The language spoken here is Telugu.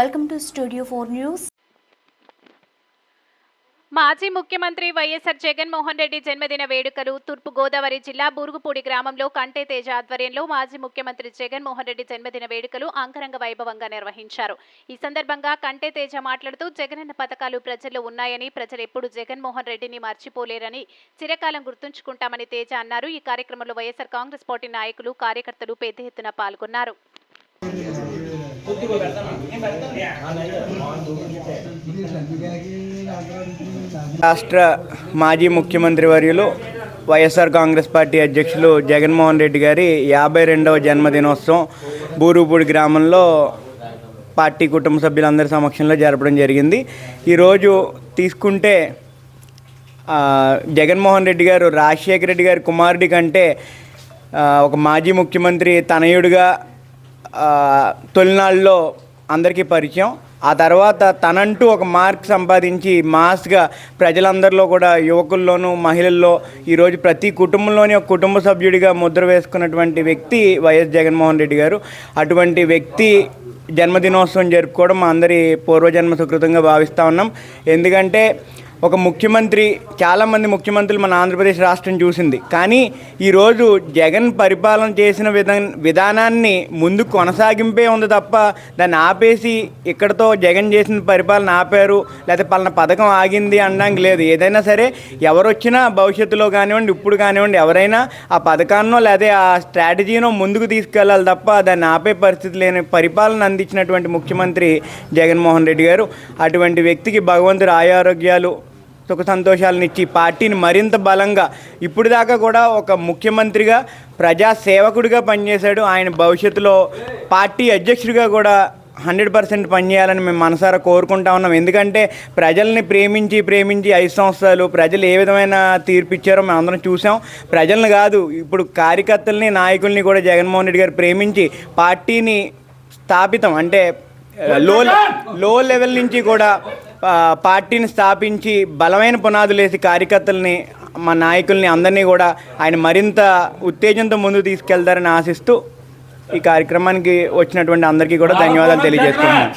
Welcome to studio four news మాజీ ముఖ్యమంత్రి వైఎస్ఆర్ జగన్మోహన్ రెడ్డి జన్మదిన వేడుకలు తూర్పు గోదావరి జిల్లా బూరుగుపూడి గ్రామంలో కంటే తేజ ఆధ్వర్యంలో మాజీ ముఖ్యమంత్రి జగన్మోహన్ రెడ్డి జన్మదిన వేడుకలు అంగరంగ వైభవంగా నిర్వహించారు. ఈ సందర్భంగా కంటే తేజ మాట్లాడుతూ జగనన్న పథకాలు ప్రజల్లో ఉన్నాయని ప్రజలు ఎప్పుడు జగన్మోహన్ రెడ్డిని మర్చిపోలేరని చిరకాలం గుర్తుంచుకుంటామని తేజ అన్నారు. ఈ కార్యక్రమంలో వైఎస్ఆర్ కాంగ్రెస్ పార్టీ నాయకులు కార్యకర్తలు పెద్ద ఎత్తున పాల్గొన్నారు. రాష్ట్ర మాజీ ముఖ్యమంత్రి వర్యులు వైఎస్ఆర్ కాంగ్రెస్ పార్టీ అధ్యక్షులు జగన్మోహన్ రెడ్డి గారి యాభై రెండవ జన్మదినోత్సవం బూరుపూడి గ్రామంలో పార్టీ కుటుంబ సభ్యులందరి సమక్షంలో జరపడం జరిగింది. ఈరోజు తీసుకుంటే జగన్మోహన్ రెడ్డి గారు రాజశేఖర రెడ్డి గారి కుమారుడి కంటే ఒక మాజీ ముఖ్యమంత్రి తనయుడిగా తొలినాళ్ళలో అందరికీ పరిచయం. ఆ తర్వాత తనంటూ ఒక మార్క్ సంపాదించి మాస్గా ప్రజలందరిలో కూడా యువకుల్లోనూ మహిళల్లో ఈరోజు ప్రతి కుటుంబంలోని ఒక కుటుంబ సభ్యుడిగా ముద్ర వేసుకున్నటువంటి వ్యక్తి వైఎస్ జగన్మోహన్ రెడ్డి గారు. అటువంటి వ్యక్తి జన్మదినోత్సవం జరుపుకోవడం మా అందరి పూర్వజన్మ సుకృతంగా భావిస్తూ ఉన్నాం. ఎందుకంటే ఒక ముఖ్యమంత్రి చాలామంది ముఖ్యమంత్రులు మన ఆంధ్రప్రదేశ్ రాష్ట్రం చూసింది. కానీ ఈరోజు జగన్ పరిపాలన చేసిన విధా విధానాన్ని ముందు కొనసాగింపే ఉంది తప్ప దాన్ని ఆపేసి ఇక్కడతో జగన్ చేసిన పరిపాలన ఆపారు లేకపోతే పలానా పథకం ఆగింది అనడానికి లేదు. ఏదైనా సరే ఎవరు వచ్చినా భవిష్యత్తులో కానివ్వండి ఇప్పుడు కానివ్వండి ఎవరైనా ఆ పథకాన్నో లేదా ఆ స్ట్రాటజీనో ముందుకు తీసుకెళ్ళాలి తప్ప దాన్ని ఆపే పరిస్థితి లేని పరిపాలన అందించినటువంటి ముఖ్యమంత్రి జగన్మోహన్ రెడ్డి గారు అటువంటి వ్యక్తికి భగవంతుడు ఆయారోగ్యాలు సుఖ సంతోషాలను ఇచ్చి పార్టీని మరింత బలంగా ఇప్పుడు దాకా కూడా ఒక ముఖ్యమంత్రిగా ప్రజా సేవకుడిగా పనిచేశాడు. ఆయన భవిష్యత్తులో పార్టీ అధ్యక్షుడిగా కూడా హండ్రెడ్ పర్సెంట్ పనిచేయాలని మేము మనసారా కోరుకుంటా ఉన్నాం. ఎందుకంటే ప్రజల్ని ప్రేమించి ప్రేమించి ఐదు సంవత్సరాలు ప్రజలు ఏ విధమైన తీర్పు ఇచ్చారో మేము అందరం చూసాం. ప్రజల్ని కాదు ఇప్పుడు కార్యకర్తల్ని నాయకుల్ని కూడా జగన్మోహన్ రెడ్డి గారు ప్రేమించి పార్టీని స్థాపితం. అంటే లో లో లెవెల్ నుంచి కూడా పార్టీని స్థాపించి బలమైన పునాదులు వేసి కార్యకర్తల్ని మా నాయకుల్ని అందరినీ కూడా ఆయన మరింత ఉత్తేజంతో ముందుకు తీసుకెళ్తారని ఆశిస్తూ ఈ కార్యక్రమానికి వచ్చినటువంటి అందరికీ కూడా ధన్యవాదాలు. తెలియజేస్తున్నాను.